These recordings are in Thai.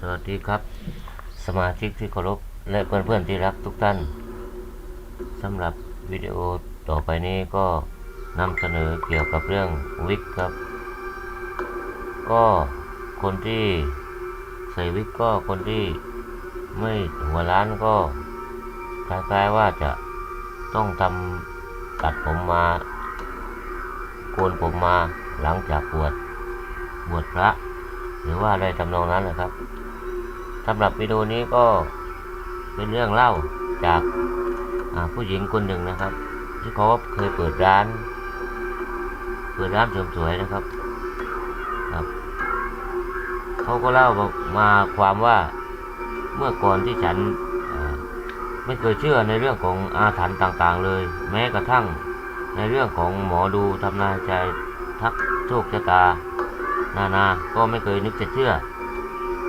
สวัสดีครับ สมาชิกที่เคารพและเพื่อนๆที่รักทุกท่านสำหรับวิดีโอต่อไปนี้ก็นำเสนอเกี่ยวกับเรื่องวิกครับ ก็คนที่ใส่วิกก็คนที่ไม่หัวล้านก็คล้ายๆว่าจะต้องทำตัดผมมาโกนผมมาหลังจากบวชบวชพระ หรือว่าอะไรทำนองนั้นนะครับ สำหรับวิดีโอนี้ก็เป็นเรื่องเล่าจากผู้หญิงคนหนึ่งนะครับ ที่เขาเคยเปิดร้าน เปิดร้านเสริมสวยนะครับครับ เขาก็เล่ามาความว่าเมื่อก่อนที่ฉันไม่เคยเชื่อในเรื่องของอาถรรพ์ต่างๆ เลย แม้กระทั่งในเรื่องของหมอดูทำนายใจทักโชคชะตา นานา ก็ไม่เคยนึกจะเชื่อ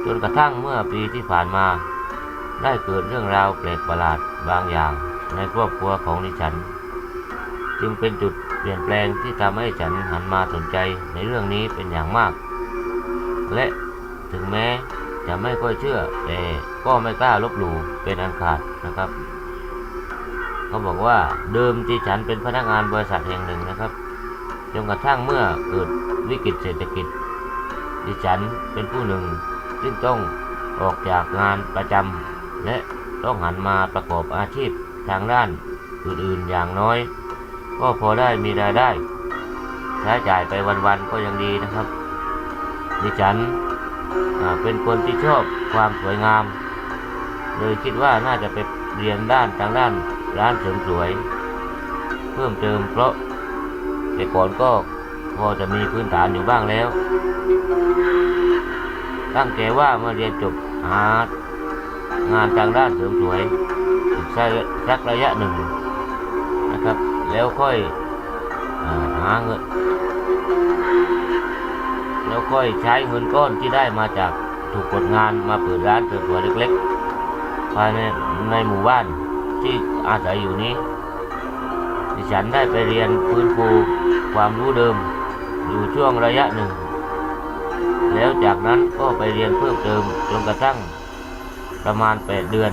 จนกระทั่งเมื่อปีที่ผ่านมา ได้เกิดเรื่องราวแปลกประหลาดบางอย่างในครอบครัวของดิฉัน จึงเป็นจุดเปลี่ยนแปลงที่ทำให้ฉันหันมาสนใจในเรื่องนี้เป็นอย่างมาก และถึงแม้จะไม่ค่อยเชื่อแต่ก็ไม่กล้าลบหลู่เป็นอันขาดนะครับ เขาบอกว่าเดิมที่ฉันเป็นพนักงานบริษัทแห่งหนึ่งนะครับจนกระทั่งเมื่อเกิดวิกฤตเศรษฐกิจดิฉันเป็นผู้หนึ่ง ซึ่งต้องออกจากงานประจำและต้องหันมาประกอบอาชีพทางด้านอื่นๆอย่างน้อย ก็พอได้มีรายได้ใช้จ่ายไปวันๆก็ยังดีนะครับดิฉันเป็นคนที่ชอบความสวยงามเลยคิดว่าน่าจะไปเรียนด้านทางด้านร้านเสริมสวย เพิ่มเติมเพราะแต่ก่อนก็พอจะมีพื้นฐานอยู่บ้างแล้ว ตั้งใจว่าเมื่อเรียนจบหางานทางด้านเสริมสวยสักระยะหนึ่งนะครับ แล้วค่อยหาเงิน แล้วค่อยใช้เงินก้อนที่ได้มาจากถูกกดงานมาเปิดร้านเสริมสวยเล็กๆภายในในหมู่บ้านที่อาศัยอยู่นี้ดิฉันได้ไปเรียนฟื้นฟูความรู้เดิมอยู่ช่วงระยะหนึ่ง แล้วจากนั้นก็ไปเรียนเพิ่มเติมจนกระทั่งประมาณ 8 เดือน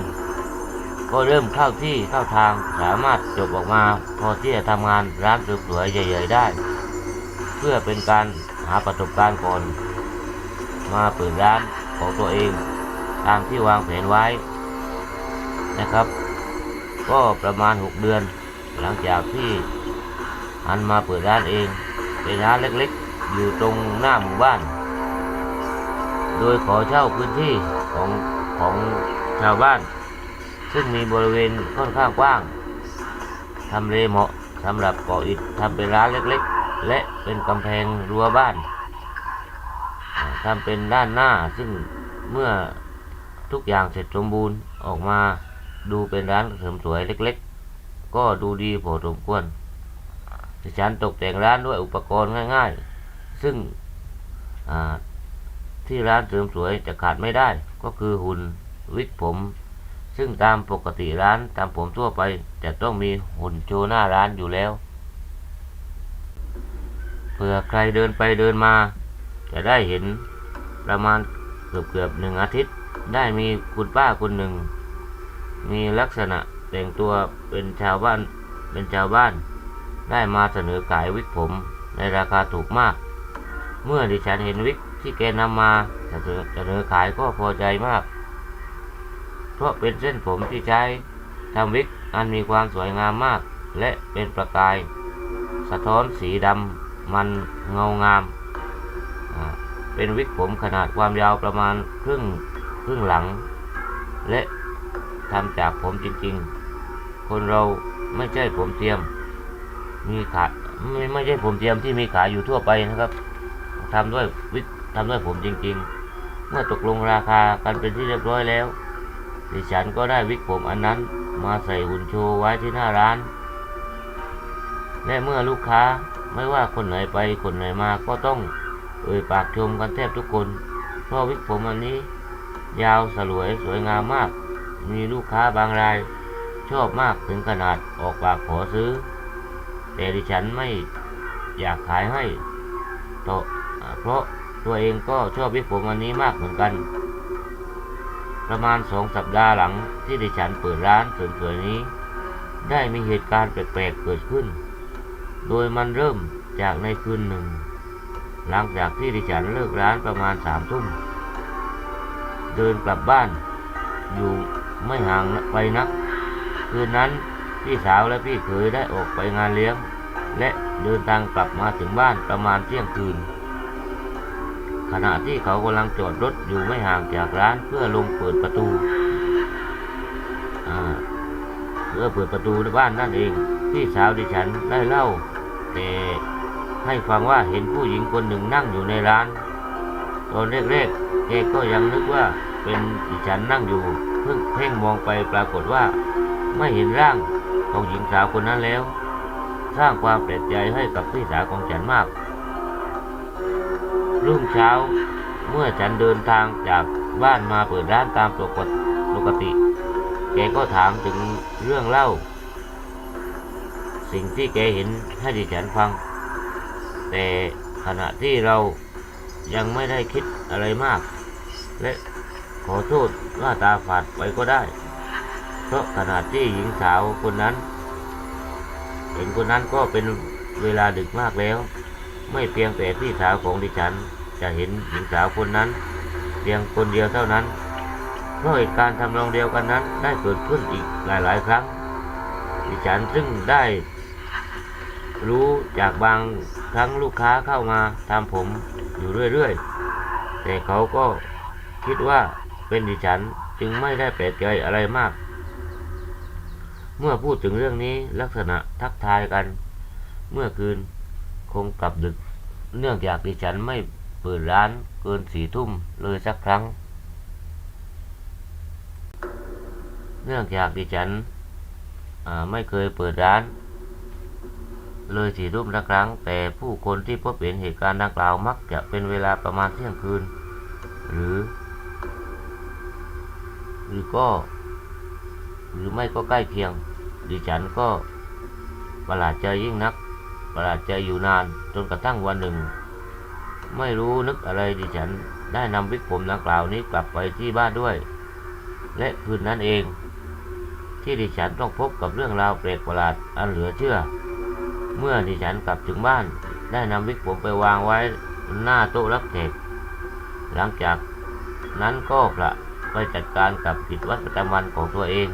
ก็เริ่มเข้าที่เข้าทางสามารถจบออกมา พอที่จะทำงานร้านสริมสวยใหญ่ ๆ ได้ เพื่อเป็นการหาประสบการณ์ก่อน มาเปิดร้านของตัวเอง ตามที่วางแผนไว้นะครับ ก็ประมาณ 6 เดือน หลังจากที่หันมาเปิดร้านเองเป็นร้านเล็กๆ อยู่ตรงหน้าหมู่บ้าน โดยขอเช่าพื้นที่ของของชาวบ้าน ซึ่งมีบริเวณค่อนข้างกว้างทำเลเหมาะสำหรับก่ออิฐทำเป็นร้านเล็กๆ และเป็นกำแพงรั้วบ้านทำเป็นด้านหน้าซึ่งเมื่อทุกอย่างเสร็จสมบูรณ์ออกมาดูเป็นร้านเสริมสวยเล็กๆ ก็ดูดีพอสมควรดิฉันตกแต่งร้านด้วยอุปกรณ์ง่ายๆ ซึ่งอ่า ที่ร้านเสริมสวยจะขาดไม่ได้ ก็คือหุ่นวิกผม ซึ่งตามปกติร้านตามผมทั่วไป จะต้องมีหุ่นโชว์หน้าร้านอยู่แล้วเผื่อใครเดินไปเดินมา จะได้เห็นประมาณเกือบเกือบหนึ่งอาทิตย์ ได้มีคุณป้าคนหนึ่ง มีลักษณะแต่งตัวเป็นชาวบ้านเป็นชาวบ้าน ได้มาเสนอขายวิกผมในราคาถูกมาก เมื่อดิฉันเห็นวิก ที่แกนำมาเสนอเนอขายก็พอใจมาก เพราะเป็นเส้นผมที่ใช้ทำวิกอันมีความสวยงามมาก และเป็นประกาย สะท้อนสีดำมันเงางาม เป็นวิกผมขนาดความยาวประมาณครึ่งครึ่งหลัง และทำจากผมจริงๆ คนเราไม่ใช่ผมเทียม มีขาไม่ไม่ใช่ผมเทียมที่มีขายอยู่ทั่วไปนะครับทำด้วยวิก ทำด้วยผมจริงๆ เมื่อตกลงราคากันเป็นที่เรียบร้อยแล้ว ดิฉันก็ได้วิกผมอันนั้นมาใส่หุ่นโชว์ไว้ที่หน้าร้าน และเมื่อลูกค้าไม่ว่าคนไหนไปคนไหนมาก็ต้องเอ่ยปากชมกันแทบทุกคน เพราะวิกผมอันนี้ ยาวสลวยสวยงามมาก มีลูกค้าบางราย ชอบมากถึงขนาดออกปากขอซื้อ แต่ดิฉันไม่อยากขายให้ต่อเพราะ ตัวเองก็ชอบวิกผมอันนี้มากเหมือนกัน ประมาณสองสัปดาห์หลังที่ดิฉันเปิดร้านเสริมสวยนี้ ได้มีเหตุการณ์แปลกๆเกิดขึ้น โดยมันเริ่มจากในคืนหนึ่ง หลังจากที่ดิฉันเลิกร้านประมาณสามทุ่ม เดินกลับบ้าน อยู่ไม่ห่างไปนัก คืนนั้นพี่สาวและพี่เขยได้ออกไปงานเลี้ยง และเดินทางกลับมาถึงบ้านประมาณเที่ยงคืน ขณะที่เขากำลังจอดรถอยู่ไม่ห่างจากร้านเพื่อลงเปิดประตูอ่าเพื่อเปิดประตูในบ้านนั่นเอง พี่สาวดิฉันได้เล่า แต่ให้ฟังว่าเห็นผู้หญิงคนหนึ่งนั่งอยู่ในร้าน ตอนแรกๆแกก็ยังนึกว่าเป็นดิฉันนั่งอยู่ เพิ่งเพ่งมองไปปรากฏว่า ไม่เห็นร่างของหญิงสาวคนนั้นแล้ว สร้างความแปลกใจให้กับพี่สาวของฉันมาก รุ่งเช้า เมื่อฉันเดินทางจากบ้านมาเปิดร้านตามปกติปกติ แกก็ถามถึงเรื่องเล่า สิ่งที่แกเห็นให้ดิฉันฟัง แต่ขณะที่เรายังไม่ได้คิดอะไรมาก และขอโทษว่าตาฝาดไปก็ได้ เพราะขณะที่หญิงสาวคนนั้น เห็นคนนั้นก็เป็นเวลาดึกมากแล้ว ไม่เพียงแต่พี่สาวของดิฉันจะเห็นหญิงสาวคนนั้น เพียงคนเดียวเท่านั้นเพราะเหตุการณ์ทำนองเดียวกันนั้นได้เกิดขึ้นอีกหลายๆ ครั้ง ดิฉันซึ่งได้ รู้จากบางครั้งลูกค้าเข้ามาทำผมอยู่เรื่อยๆ แต่เขาก็คิดว่าเป็นดิฉันจึงไม่ได้แปลกใจอะไรมาก เมื่อพูดถึงเรื่องนี้ลักษณะทักทายกัน เมื่อคืนคงกลับดึก เนื่องจากดิฉันไม่เปิดร้านเกินสี่ทุ่มเลยสักครั้ง เนื่องจากดิฉันไม่เคยเปิดร้าน เลยสี่ทุ่มละครั้ง แต่ผู้คนที่พบเห็นเหตุการณ์ดังกล่าวมักจะเป็นเวลาประมาณเที่ยงคืน หรือ หรือก็ หรือไม่ก็ใกล้เคียง ดิฉันก็ประหลาดใจยิ่งนัก ประหลาดใจอยู่นาน จนกระทั่งวันหนึ่ง ไม่รู้นึกอะไรดิฉันได้นำวิกผมดังกล่าวนี้กลับไปที่บ้านด้วย และคืนนั้นเอง ที่ดิฉันต้องพบกับเรื่องราวแปลกประหลาดอันเหลือเชื่อ เมื่อดิฉันกลับถึงบ้าน ได้นำวิกผมไปวางไว้หน้าโต๊ะรับแขกหลังจากนั้นก็ประไปจัดการกับกิจวัตรประจำวันของตัวเอง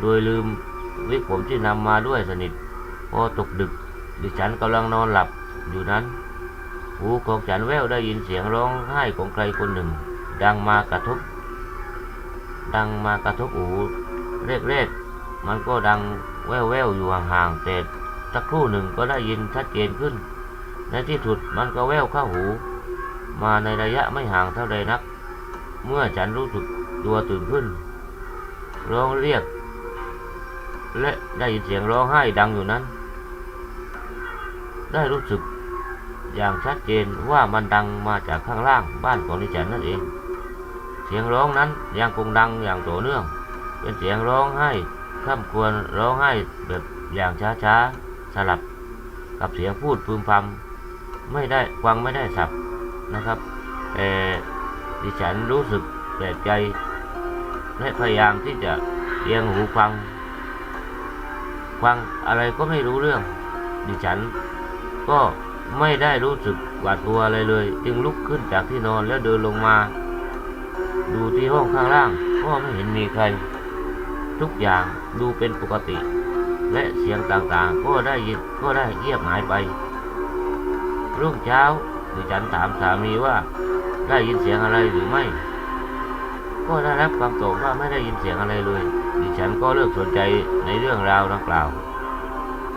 โดยลืมวิกผมที่นำมาด้วยสนิทพอตกดึก ดิฉันกำลังนอนหลับอยู่นั้น หูของฉันแว่วได้ยินเสียงร้องไห้ของใครคนหนึ่ง ดังมากระทบ ดังมากระทบหูแรกๆมันก็ดังแว่วๆอยู่ห่างๆแต่สักครู่หนึ่งก็ได้ยินชัดเจนขึ้น ในที่สุดมันก็แว่วเข้าหู มาในระยะไม่ห่างเท่าใดนัก เมื่อฉันรู้สึกตัวตื่นขึ้น ร้องเรียก และได้ยินเสียงร้องไห้ดังอยู่นั้น ได้รู้สึกอย่างชัดเจนว่ามันดังมาจากข้างล่างบ้านของดิฉันนั่นเอง เสียงร้องนั้นยังคงดังอย่างต่อเนื่อง เป็นเสียงร้องไห้ข้ามควรร้องไห้แบบอย่างช้าๆสลับกับเสียงพูดพึมพำไม่ได้ฟังไม่ได้สับนะครับแต่ดิฉันรู้สึกแปลกใจและพยายามที่จะเอียงหูฟัง ฟังอะไรก็ไม่รู้เรื่องดิฉัน ก็ไม่ได้รู้สึกหวาดกลัวอะไรเลย จึงลุกขึ้นจากที่นอนแล้วเดินลงมา ดูที่ห้องข้างล่าง ก็ไม่เห็นมีใคร ทุกอย่างดูเป็นปกติ และเสียงต่างๆ ก็ได้ยินก็ได้เงียบหายไป รุ่งเช้าดิฉันถามสามีว่าได้ยินเสียงอะไรหรือไม่ ก็ได้รับคำตอบว่าไม่ได้ยินเสียงอะไรเลย ดิฉันก็เลิกสนใจในเรื่องราวดังกล่าว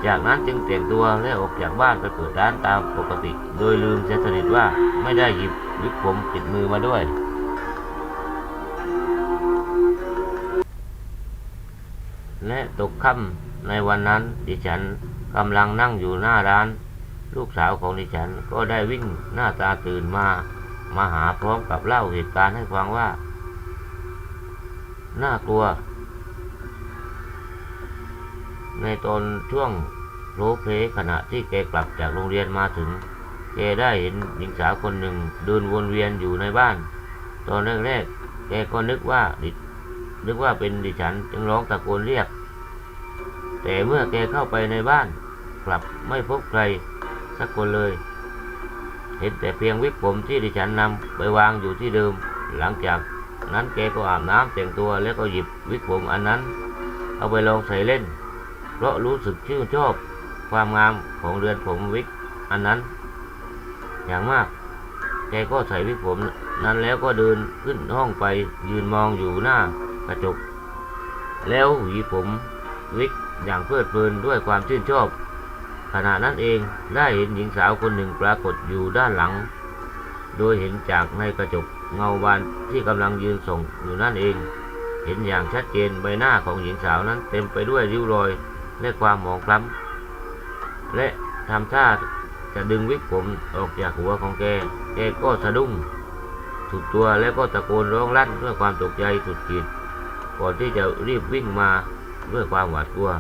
จากนั้นจึงแต่งตัวและออกจากบ้านไปเปิดร้านตามปกติ โดยลืมเสียสนิทว่าไม่ได้หยิบวิกผมติดมือมาด้วย และตกค่ำในวันนั้นดิฉันกำลังนั่งอยู่หน้าร้าน ลูกสาวของดิฉันก็ได้วิ่งหน้าตาตื่นมา มาหาพร้อมกับเล่าเหตุการณ์ให้ฟังว่า น่ากลัว ในตอนช่วงโรลเพลขณะที่แกกลับจากโรงเรียนมาถึง แกได้เห็นหญิงสาวคนหนึ่งเดินวนเวียนอยู่ในบ้าน ตอนแรกๆแกก็นึกว่าดินึกว่าเป็นดิฉันจึงร้องตะโกนเรียก แต่เมื่อแกเข้าไปในบ้าน กลับไม่พบใครสักคนเลย เห็นแต่เพียงวิกผมที่ดิฉันนำไปวางอยู่ที่เดิม หลังจากนั้นแกก็อาบน้ำแต่งตัวแล้วก็หยิบวิกผมอันนั้น เอาไปลองใส่เล่น เพราะรู้สึกชื่นชอบความงามของเรือนผมวิกอันนั้น อย่างมาก แกก็ใส่วิกผมนั้นแล้วก็เดินขึ้นห้องไปยืนมองอยู่หน้ากระจก แล้วหวีผมวิกอย่างเพลิดเพลินด้วยความชื่นชอบ ขณะนั้นเองได้เห็นหญิงสาวคนหนึ่งปรากฏอยู่ด้านหลัง โดยเห็นจากในกระจกเงาบานที่กำลังยืนส่งอยู่นั่นเอง เห็นอย่างชัดเจนใบหน้าของหญิงสาวนั้นเต็มไปด้วยริ้วรอย และความหมองคล้ำและทำท่าจะดึงวิกผมออกจากหัวของแก แกก็สะดุ้งสุดตัวแล้วก็ตะโกนร้องลั่นด้วยความตกใจสุดขีดก่อนที่จะรีบวิ่งมาด้วยความหวาดกลัว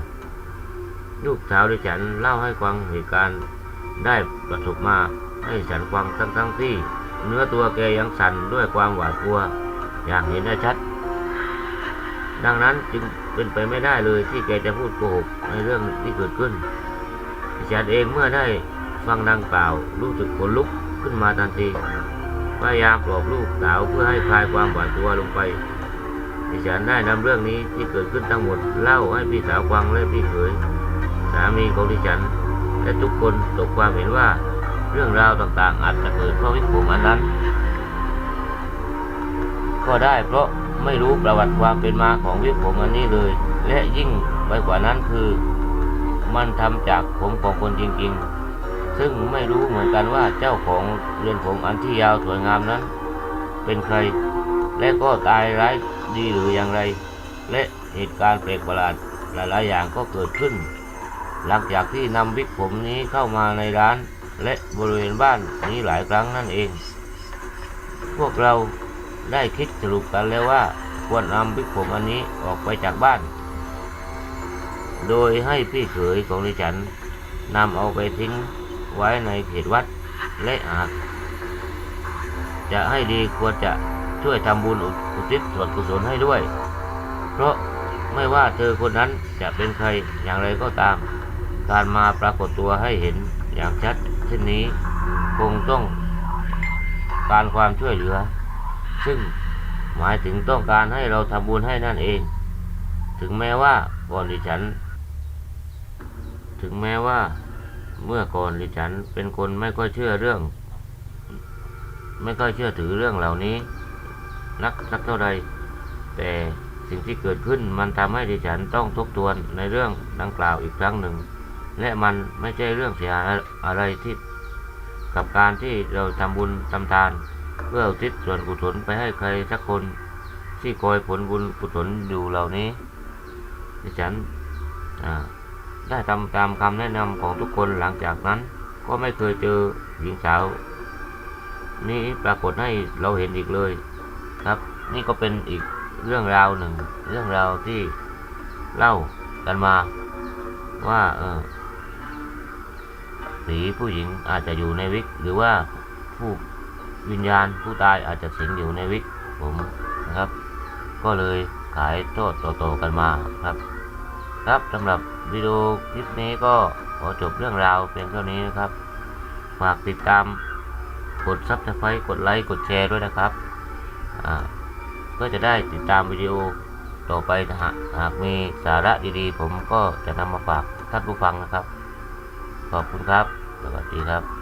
ลูกสาวดิฉันเล่าให้ฟังเหตุการณ์ได้ประสบมาให้ฉันฟังทั้งทั้งๆที่ เนื้อตัวแกยังสั่นด้วยความหวาดกลัว อย่างเห็นได้ชัด ดังนั้นจึงเป็นไปไม่ได้เลยที่แกจะพูดโกหกในเรื่องที่เกิดขึ้นดิฉันเองเมื่อได้ฟังดังกล่าวรู้สึกขนลุกขึ้นมาทันทีพยายามปลอบลูกสาวเพื่อให้คลายความหวาดกลัวลงไปดิฉันได้นำเรื่องนี้ที่เกิดขึ้นทั้งหมดเล่าให้พี่สาวฟังและพี่เขยสามีของดิฉันและทุกคนตกความเห็นว่าเรื่องราวต่างๆ อาจจะเกิดเพราะวิกผมอันนั้น ก็ได้เพราะ ไม่รู้ประวัติความเป็นมาของวิกผมอันนี้เลย และยิ่งไปกว่านั้นคือ มันทำจากผมของคนจริงๆ ซึ่งไม่รู้เหมือนกันว่าเจ้าของเรือนผมอันที่ยาวสวยงามนั้น เป็นใคร และก็ตายร้ายดีหรืออย่างไร และเหตุการณ์แปลกประหลาดหลายๆอย่างก็เกิดขึ้น หลังจากที่นำวิกผมนี้เข้ามาในร้าน และบริเวณบ้านนี้หลายครั้งนั่นเอง พวกเรา ได้คิดสรุปกันแล้วว่าควรนำวิกผมอันนี้ออกไปจากบ้าน โดยให้พี่เขยของดิฉันนำเอาไปทิ้งไว้ในเขตวัดและหากจะให้ดีควรจะช่วยทำบุญอุทิศส่วนกุศลให้ด้วย เพราะไม่ว่าเธอคนนั้นจะเป็นใครอย่างไรก็ตาม การมาปรากฏตัวให้เห็นอย่างชัดเช่นนี้ คงต้องการความช่วยเหลือ ซึ่งหมายถึงต้องการให้เราทำบุญให้นั่นเอง ถึงแม้ว่าก่อนดิฉัน ถึงแม้ว่าเมื่อก่อนดิฉันเป็นคนไม่ค่อยเชื่อเรื่อง ไม่ค่อยเชื่อถือเรื่องเหล่านี้ นักสักเท่าใดแต่สิ่งที่เกิดขึ้นมันทำให้ดิฉันต้องทบทวนในเรื่องดังกล่าวอีกครั้งหนึ่ง และมันไม่ใช่เรื่องเสียอะไรที่กับการที่เราทำบุญทำทาน เพื่อทิศส่วนกุศลไปให้ใครสักคนที่คอยผลบุญกุศลอยู่เหล่านี้ดิฉันได้ทำตามคำแนะนำของทุกคนหลังจากนั้น ก็ไม่เคยเจอหญิงสาว นี้ปรากฏให้เราเห็นอีกเลยครับ นี่ก็เป็นอีกเรื่องราวหนึ่ง เรื่องราวที่เล่ากันมา ว่าเออผีผู้หญิงอาจจะอยู่ในวิกหรือว่าผู้ วิญญาณผู้ตายอาจจะสิงอยู่ในวิกผมนะครับ ก็เลยขายโทษโตๆกันมาครับ ครับสำหรับวิดีโอคลิปนี้ก็ขอจบเรื่องราวเพียงเท่านี้นะครับฝากติดตามกดซับสไครต์กดไลค์กดแชร์ด้วยนะครับเพื่อจะได้ติดตามวิดีโอต่อไปนะฮะหากมีสาระดีๆ ผมก็จะนำมาฝากท่านผู้ฟังนะครับ ขอบคุณครับ สวัสดีครับ